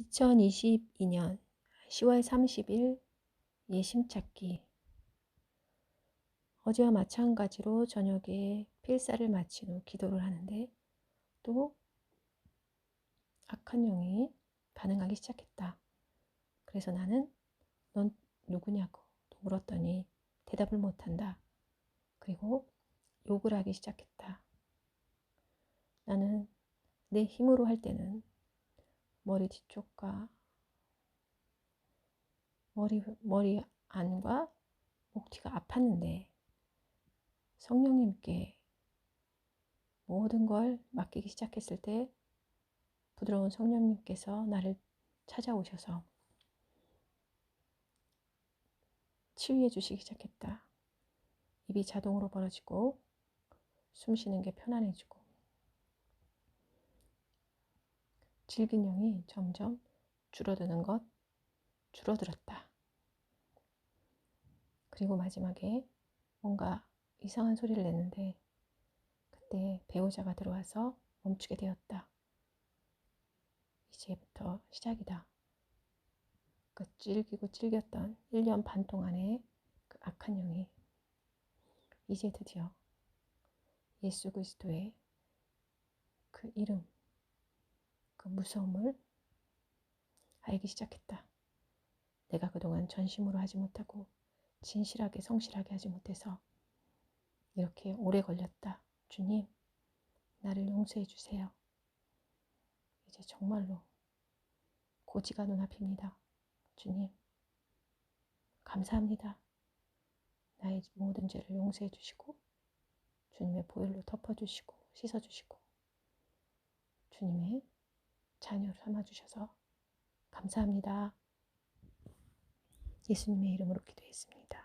2022년 10월 30일 예심 찾기 어제와 마찬가지로 저녁에 필사를 마친 후 기도를 하는데 또 악한 영이 반응하기 시작했다. 그래서 나는 넌 누구냐고 물었더니 대답을 못한다. 그리고 욕을 하기 시작했다. 나는 내 힘으로 할 때는 머리 뒤쪽과 머리, 머리 안과 목 뒤가 아팠는데 성령님께 모든 걸 맡기기 시작했을 때 부드러운 성령님께서 나를 찾아오셔서 치유해 주시기 시작했다. 입이 자동으로 벌어지고 숨 쉬는 게 편안해지고 질균형이 점점 줄어드는 것 줄어들었다. 그리고 마지막에 뭔가 이상한 소리를 내는데 그때 배우자가 들어와서 멈추게 되었다. 이제부터 시작이다. 그 찔기고 찔겼던 1년 반 동안의 그 악한 영이 이제 드디어 예수 그리스도의 그 이름 그 무서움을 알기 시작했다. 내가 그동안 전심으로 하지 못하고 진실하게 성실하게 하지 못해서 이렇게 오래 걸렸다. 주님, 나를 용서해 주세요. 이제 정말로 고지가 눈앞입니다. 주님, 감사합니다. 나의 모든 죄를 용서해 주시고 주님의 보혈로 덮어주시고 씻어주시고 주님의 자녀로 삼아주셔서 감사합니다. 예수님의 이름으로 기도했습니다.